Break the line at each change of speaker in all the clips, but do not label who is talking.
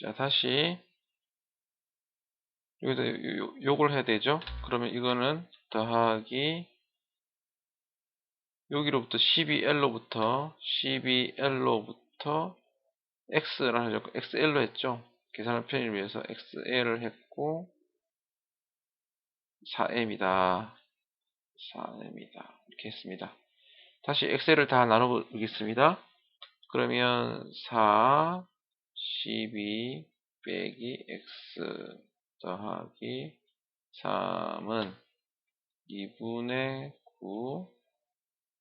자, 다시 요, 요걸 해야 되죠? 그러면 이거는 더하기 여기로부터 12L로부터 12L로부터 X를 하죠. XL로 했죠. 계산을 편의를 위해서 XL을 했고 4M이다. 4M이다. 이렇게 했습니다. 다시 XL을 다 나눠보겠습니다. 그러면 4, 12 빼기 X 더하기 3은 2분의 9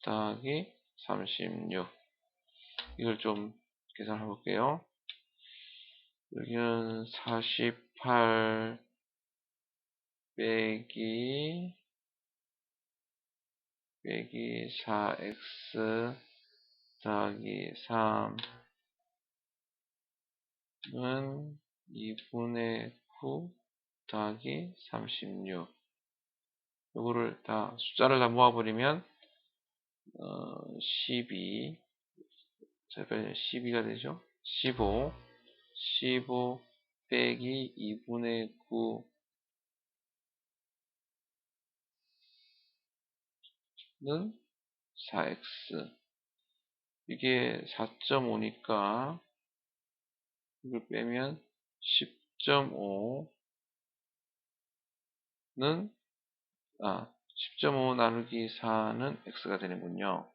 더하기 36 이걸 좀 계산해 볼게요. 여기는 48 빼기 빼기 4x 더하기 3 은 2분의 9 더하기 36 요거를 다 숫자를 다 모아버리면 어, 12 자, 12가 되죠? 15 15 빼기 2분의 9는 4x 이게 4.5니까 이걸 빼면 10.5는 아, 10.5 나누기 4는 x가 되는군요.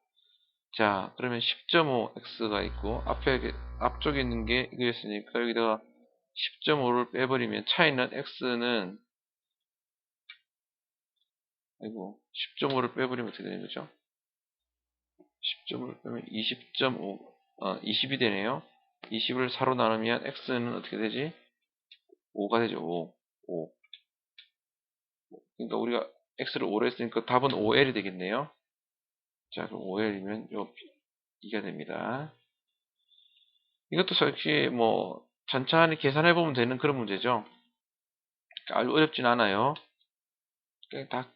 자, 그러면 10.5x가 있고 앞에 앞쪽에 있는 게 이거였으니까 여기다가 10.5를 빼버리면 차이는 x는 아이고 10.5를 빼버리면 어떻게 되는 거죠? 10.5를 빼면 20.5 어, 20이 되네요. 20을 4로 나누면 x는 어떻게 되지? 5가 되죠. 5. 5. 그러니까 우리가 x를 5로 했으니까 답은 5l이 되겠네요. 자, 그럼 5l이면 요 2가 됩니다. 이것도 솔직히 뭐 천천히 계산해 보면 되는 그런 문제죠. 아주 어렵진 않아요. 다